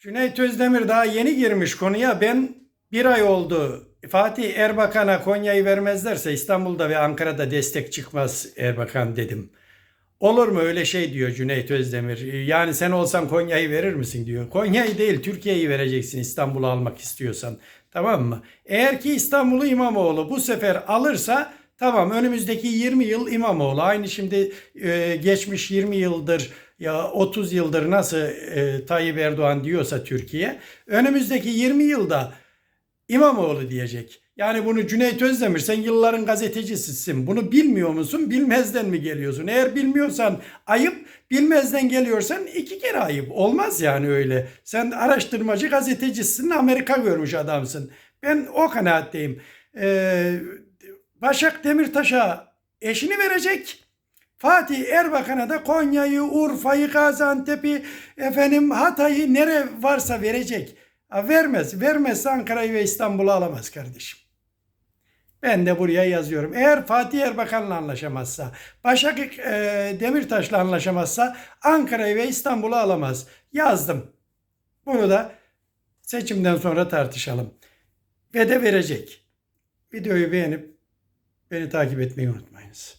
Cüneyt Özdemir daha yeni girmiş konuya. Ben bir ay oldu. Fatih Erbakan'a Konya'yı vermezlerse İstanbul'da ve Ankara'da destek çıkmaz Erbakan dedim. Olur mu öyle şey diyor Cüneyt Özdemir. Yani sen olsan Konya'yı verir misin diyor. Konya'yı değil Türkiye'yi vereceksin İstanbul'u almak istiyorsan. Tamam mı? Eğer ki İstanbul'u İmamoğlu bu sefer alırsa tamam önümüzdeki 20 yıl İmamoğlu. Aynı şimdi e, geçmiş 20 yıldır ya 30 yıldır nasıl e, Tayyip Erdoğan diyorsa Türkiye önümüzdeki 20 yılda İmamoğlu diyecek. Yani bunu Cüneyt Özdemir sen yılların gazetecisisin. Bunu bilmiyor musun? Bilmezden mi geliyorsun? Eğer bilmiyorsan ayıp, bilmezden geliyorsan iki kere ayıp. Olmaz yani öyle. Sen araştırmacı gazetecisin, Amerika görmüş adamsın. Ben o kanaatteyim. Ee, Başak Demirtaş'a eşini verecek. Fatih Erbakan'a da Konya'yı, Urfa'yı, Gaziantep'i, efendim Hatay'ı nere varsa verecek. Ha, vermez. Vermezse Ankara'yı ve İstanbul'u alamaz kardeşim. Ben de buraya yazıyorum. Eğer Fatih Erbakan'la anlaşamazsa, Başak e, Demirtaş'la anlaşamazsa Ankara'yı ve İstanbul'u alamaz. Yazdım. Bunu da seçimden sonra tartışalım. Ve de verecek. Videoyu beğenip beni takip etmeyi unutmayınız.